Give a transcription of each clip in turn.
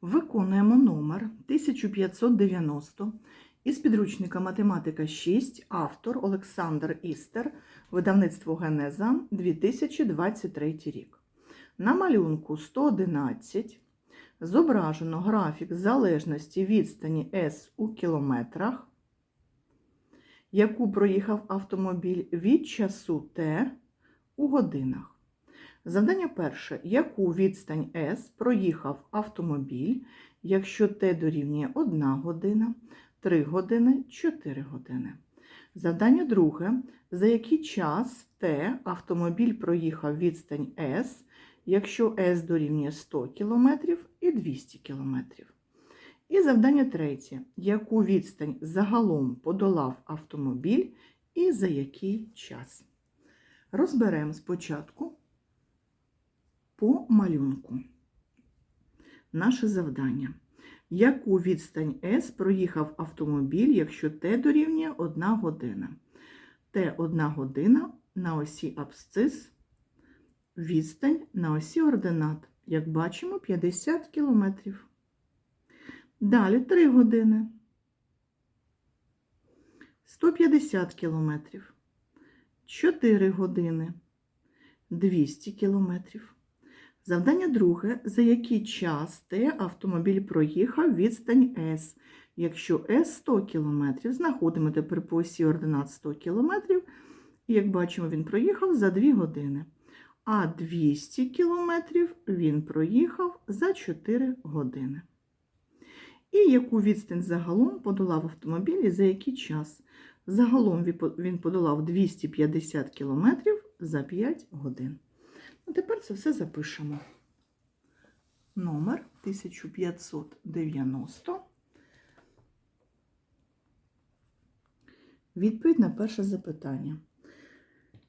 Виконуємо номер 1590 із підручника Математика 6, автор Олександр Істер, видавництво Генеза 2023 рік. На малюнку 111 зображено графік залежності відстані S у кілометрах, яку проїхав автомобіль від часу Т у годинах. Завдання перше. Яку відстань S проїхав автомобіль, якщо Т дорівнює 1 година, 3 години, 4 години. Завдання друге. За який час Т автомобіль проїхав відстань S, якщо S дорівнює 100 км і 200 км. І завдання третє. Яку відстань загалом подолав автомобіль і за який час? Розберемо спочатку по малюнку. Наше завдання. Яку відстань S проїхав автомобіль, якщо Т дорівнює 1 година? Т 1 година на осі абсцис, відстань на осі ординат. Як бачимо, 50 кілометрів. Далі 3 години. 150 кілометрів. 4 години. 200 кілометрів. Завдання друге. За який час Т автомобіль проїхав відстань С. Якщо S 100 км, знаходимо тепер по осі ординат 100 км, як бачимо, він проїхав за 2 години. А 200 км він проїхав за 4 години. І яку відстань загалом подолав автомобіль і за який час? Загалом він подолав 250 км за 5 годин. А тепер це все запишемо. Номер 1590. Відповідь на перше запитання.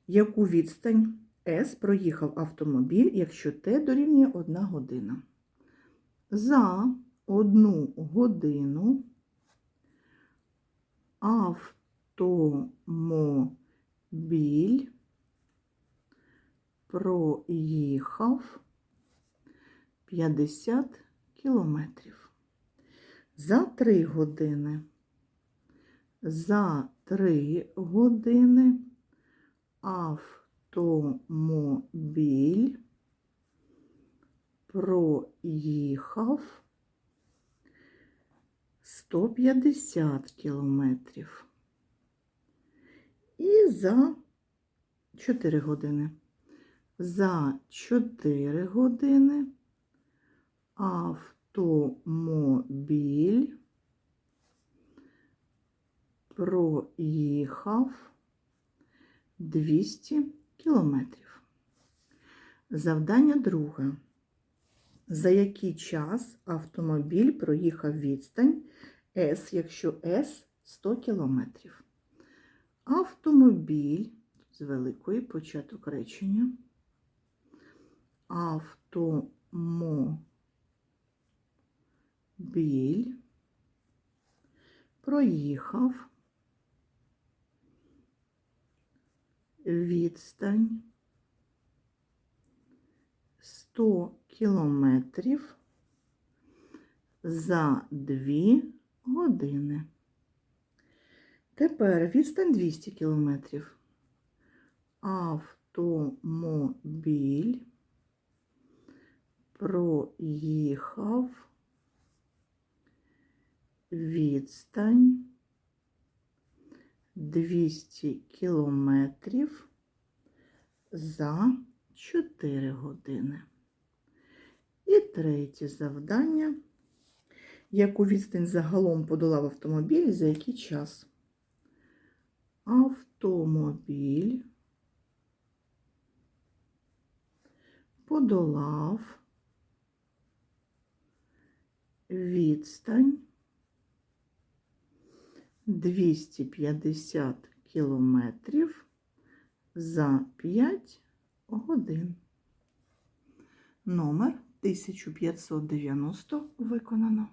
Яку відстань С проїхав автомобіль, якщо Т дорівнює 1 година? За одну годину автомобіль проїхав 50 кілометрів. За 3 години. За 3 години автомобіль проїхав 150 кілометрів. І за 4 години. За 4 години автомобіль проїхав 200 кілометрів. Завдання друге. За який час автомобіль проїхав відстань С, якщо С 100 кілометрів? Автомобіль з великої початок речення автомобіль проїхав відстань 100 кілометрів за 2 години. Тепер відстань 200 кілометрів. Автомобіль проїхав відстань 200 кілометрів за 4 години. І третє завдання. Яку відстань загалом подолав автомобіль за який час? Автомобіль подолав відстань 250 кілометрів за 5 годин. Номер 1590 виконано.